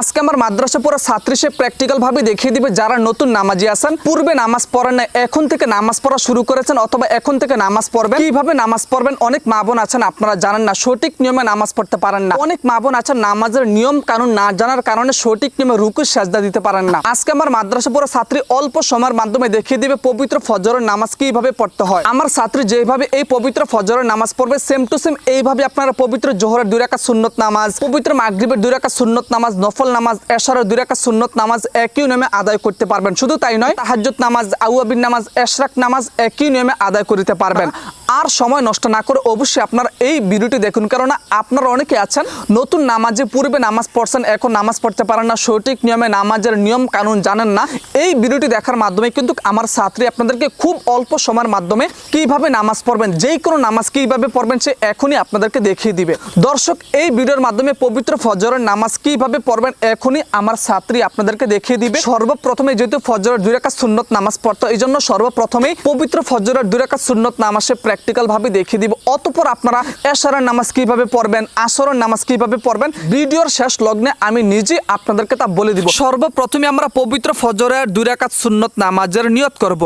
আজকে আমার মাদ্রাসা পড়া ছাত্রী সে প্র্যাকটিক্যাল ভাবে দেখিয়ে দিবে যারা নতুন নামাজি আছেন। পূর্বে নামাজ পড়েন না এখন থেকে নামাজ পড়া শুরু করেছেন অথবা এখন থেকে নামাজ পড়বেন। কীভাবে নামাজ পড়বেন? অনেক মা বোন আছেন, আপনারা জানেন না, সঠিক নিয়মে নামাজ পড়তে পারেন না। অনেক মা বোন আছেন, নামাজের নিয়ম কানুন না জানার কারণে সঠিক নিয়মে রুকু সাজদা দিতে পারেন না। আজকে আমার মাদ্রাসা পড়া ছাত্রী অল্প সময়ের মাধ্যমে দেখিয়ে দিবে পবিত্র ফজরের নামাজ কীভাবে পড়তে হয়। আমার ছাত্রী যেভাবে এই পবিত্র ফজরের নামাজ পড়বে সেম টু সেম এইভাবে আপনারা পবিত্র জোহরের দুই রাকাত সুন্নত নামাজ, পবিত্র মাগরিবের দুই রাকাত সুন্নত নামাজ নফল নামাজ, এশারের দুই রাখা সুন্নত নামাজ একই নিয়মে আদায় করতে পারবেন। শুধু তাই নয় তাহাজ নামাজ, আউয়াবিন নামাজ, এশরাক নামাজ একই নিয়মে আদায় করিতে পারবেন। আর সময় নষ্ট না করে অবশ্যই আপনার এই ভিডিওটি দেখুন। কারণ আপনারা অনেকে আছেন, নতুন নামাজে পূর্বে নামাজ পড়ছেন, এখন নামাজ পড়তে পারেন না, সঠিক নিয়মে নামাজের নিয়ম কানুন জানেন না। এই ভিডিওটি দেখার মাধ্যমে কিন্তু আমার ছাত্রী আপনাদেরকে খুব অল্প সময়ের মাধ্যমে কীভাবে নামাজ পড়বেন, যেই কোনো নামাজ কীভাবে পড়বেন, সে এখনই আপনাদেরকে দেখিয়ে দিবে। দর্শক, এই ভিডিওর মাধ্যমে পবিত্র ফজরের নামাজ কীভাবে পড়বেন, এখনই আমার ছাত্রী আপনাদেরকে দেখিয়ে দিবে। সর্বপ্রথমে যেহেতু ফজরের দুই রাকাত সুন্নত নামাজ পড়তো এই জন্য সর্বপ্রথমেই পবিত্র ফজরের দুই রাকাত সুন্নত নামাজে প্র্যাকটিক্যাল ভাবে দেখিয়ে দিব। অতপর আপনারা এশারের নামাজ কীভাবে পড়বেন, আসরের নামাজ কীভাবে পড়বেন, ভিডিওর শেষ লগ্নে আমি নিজে আপনাদেরকে তা বলে দিব। সর্বপ্রথমে আমরা পবিত্র ফজরের দুই রাকাত সুন্নত নামাজের নিয়ত করব।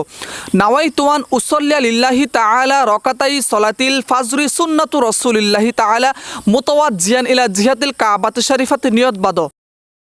নাওয়াই তুয়ান উসল্লিয়া লিল্লাহি তাআলা রকাতাই সলাতিল ফাজরি সুন্নাতু রসুলিল্লাহি তাআলা মুতাওয়াজ্জিয়ান ইলা জিহাতিল কাবাত শরীফাত নিয়ত বাদো।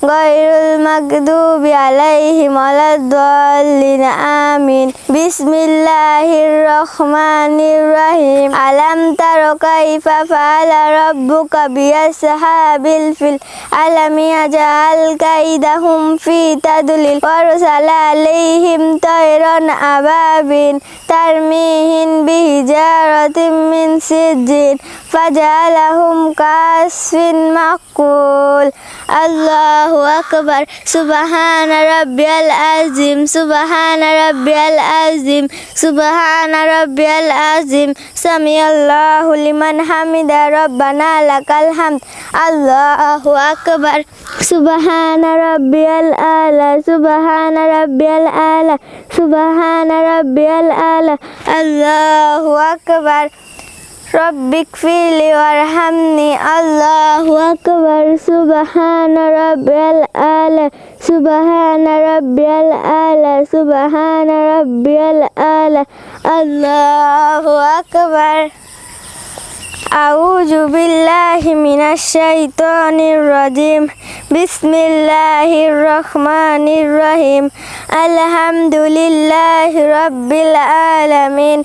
Siratal ladzina an'amta 'alaihim ghairil maghdubi 'alaihim waladdallin amin Bismillahirrahmanirrahim Alam tara kaifa fa'ala rabbuka bi ashabil fil alam yaj'al kaidahum fi tadlil warsala alaihim tayran ababin tarmihin bihijaratin فجعلهم كاسف مقول. الله أكبر. سبحان ربي العظيم. سبحان ربي العظيم. سبحان ربي العظيم. سمي الله لمن حمد. ربنا لك الحمد. الله أكبر. سبحان ربي الأعلى. سبحان ربي الأعلى. سبحان ربي الأعلى. الله أكبر. رب اغفر لي وارحمني. الله أكبر. سبحان ربي الأعلى سبحان ربي الأعلى سبحان ربي الأعلى الله أكبر. أعوذ بالله من الشيطان الرجيم. بسم الله الرحمن الرحيم. الحمد لله رب العالمين.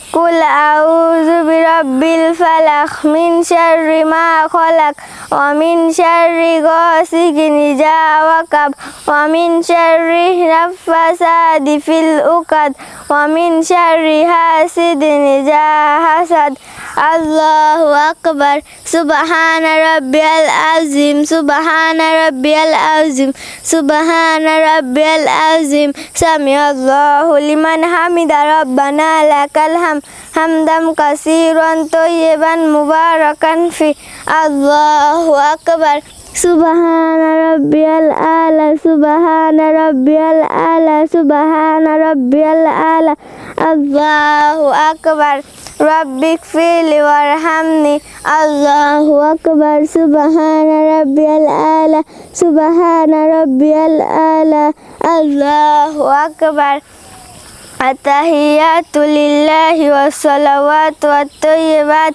কুল আউযু বিরাব্বিল ফালাক মিন শাররি মা খলাক, ওয়া মিন শাররি গাসিকিন ইযা ওয়াকাব, ওয়া মিন শাররি নাফাসাতি ফিল উকাদ, ওয়া মিন শাররি হাসাদ। আল্লাহু আকবার সুবহান রাব্বিয়াল আযিম সুবহান রাব্বিয়াল আযিম সুবহান রাব্বিয়াল আযিম সামি আল্লাহু লিমান হামিদা রব্বানা লাকাল হাম হামদাম কাসীরান তাইয়িবান মুবারাকান ফি আল্লাহু আকবার সুবহান রব্বিয়াল আলা সুবহান রব্বিয়াল আলা সুবহান রব্বিয়াল আলা আল্লাহু আকবার اغفر لي وارحمني الله أكبر سبحان ربي الأعلى سبحان ربي الأعلى الله أكبر التحيات لله والصلوات والطيبات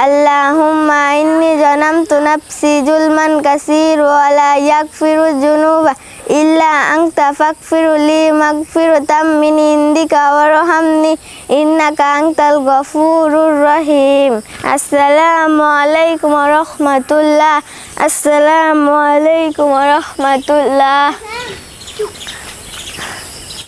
আল্লাহুম্মা ইন্নি জানামতু নাফসি জুলমান কাসির ওয়া লা ইয়াগফিরু যুনুবা ইল্লা আনতা ফাগফিরলি মাগফিরাতাম মিন ইনদিকা ওয়ারহামনি ইন্নাকা আনতাল গফুরুর রহিম। আসসালামু আলাইকুম ওয়া রাহমাতুল্লাহ। আসসালামু আলাইকুম ওয়া রাহমাতুল্লাহ।